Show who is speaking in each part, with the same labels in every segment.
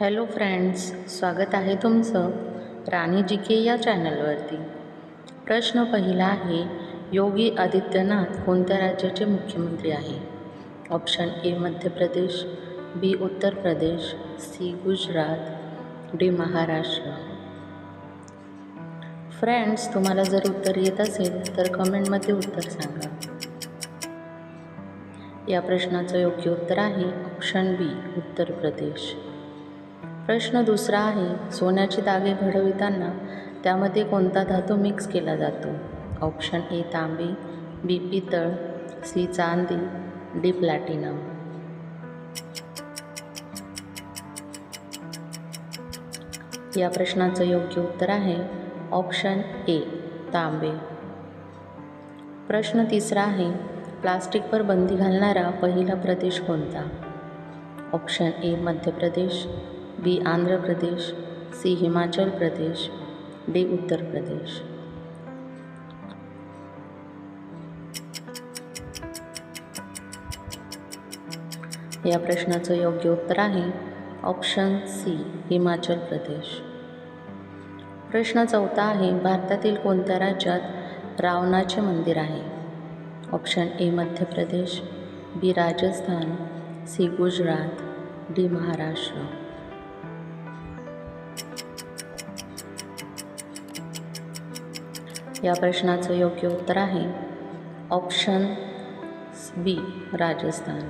Speaker 1: Hello friends स्वागत आहे तुमचं राणी जी के या चॅनलवरती. प्रश्न पहिला आहे योगी आदित्यनाथ कोणत्या राज्याचे मुख्यमंत्री आहे? ऑप्शन ए Madhya Pradesh B Uttar Pradesh C Gujarat D Maharashtra. Friends तुम्हाला जर उत्तर येत असेल तर कमेंटमध्ये उत्तर सांगा. या प्रश्नाचं योग्य उत्तर आहे ऑप्शन बी उत्तर प्रदेश. प्रश्न दुसरा आहे सोन्याचे दागे घडविताना त्यामध्ये कोणता धातू मिक्स केला जातो? ऑप्शन ए तांबे बी पितळ सी चांदी डी प्लॅटिनम या प्रश्नाचं योग्य उत्तर आहे ऑप्शन ए तांबे. प्रश्न तिसरा आहे प्लास्टिकवर बंदी घालणारा पहिला प्रदेश कोणता? Option A Madhya Pradesh. B Andhra Pradesh C Himachal Pradesh D Uttar Pradesh. या प्रश्नाचं योग्य उत्तर आहे ऑप्शन सी हिमाचल प्रदेश. प्रश्न चौथा आहे भारतातील कोणत्या राज्यात रावणाचे मंदिर आहे? Option A Madhya Pradesh B Rajasthan C Gujarat D Maharashtra. या प्रश्नाचं योग्य उत्तर आहे. Option B Rajasthan.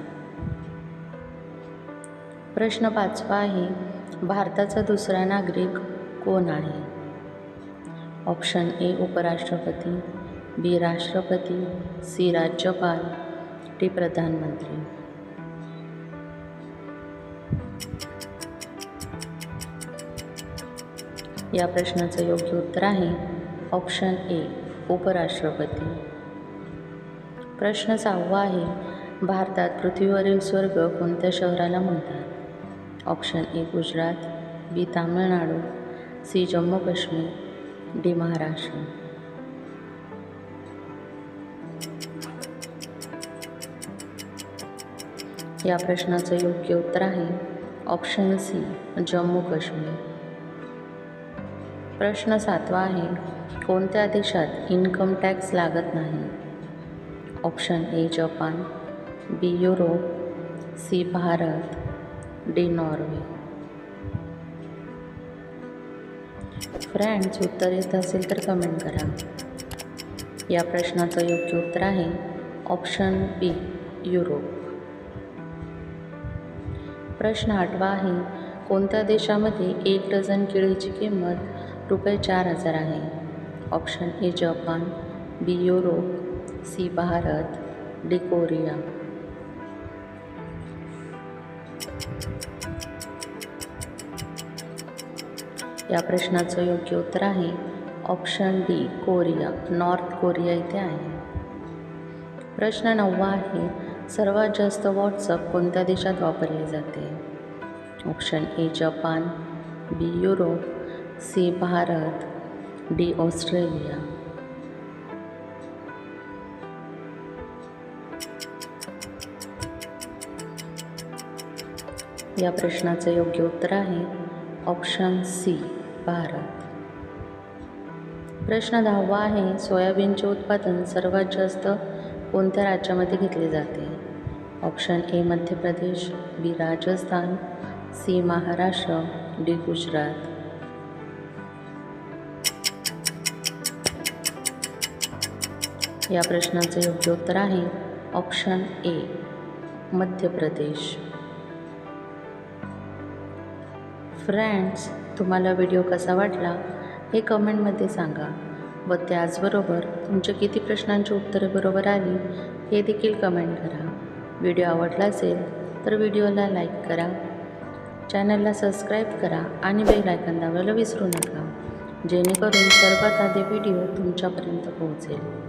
Speaker 1: प्रश्न पाचवा आहे भारताचा दुसरा नागरिक कोण आहे? ऑप्शन ए उपराष्ट्रपती बी राष्ट्रपती सी राज्यपाल डी प्रधानमंत्री. या प्रश्नाचं योग्य उत्तर आहे ऑप्शन ए उपराष्ट्रपती. प्रश्न सहावा आहे भारतात पृथ्वीवरील स्वर्ग कोणत्या शहराला म्हणतात? Option A Gujarat B Tamil Nadu C Jammu Kashmir D Maharashtra. या प्रश्नाचं योग्य उत्तर आहे ऑप्शन सी जम्मू काश्मीर. प्रश्न सातवा आहे कोणत्या देशात इन्कम टॅक्स लागत नाही? Option A Japan B Europe C Bharat D Norway friends उत्तर येत असेल तर कमेंट करा. या प्रश्नाचं योग्य उत्तर आहे ऑप्शन बी युरोप प्रश्न आठवा आहे कोणत्या देशामध्ये एक डझन केळीची किंमत रुपये चार हजार आहे. Option A Japan B Europe C Bharat. D Korea या प्रश्नाचं योग्य उत्तर आहे. Option D Korea North Korea इथे आहे. प्रश्न नववा आहे. सर्वात जास्त व्हॉट्सअप कोणत्या देशात वापरले जाते? Option A Japan B Europe C Bharat D Australia. या प्रश्नाचं योग्य उत्तर आहे ऑप्शन सी भारत. प्रश्न दहावा आहे सोयाबीनचे उत्पादन सर्वात जास्त कोणत्या राज्यामध्ये घेतले जाते? Option A Madhya Pradesh B Rajasthan C Maharashtra D Gujarat. या प्रश्नाचं योग्य उत्तर आहे. Option A Madhya Pradesh. Friends तुम्हाला व्हिडिओ कसा वाटला? हे कमेंटमध्ये सांगा. व त्याचबरोबर तुमच्या किती प्रश्नांची उत्तरे बरोबर आली हे देखील कमेंट करा. व्हिडिओ आवडला असेल तर व्हिडिओला लाईक करा. चॅनलला सबस्क्राईब करा आणि बेल आयकन दाबायला विसरू नका. जेणेकरून सर्वात आधी व्हिडिओ तुमच्यापर्यंत पोहोचेल.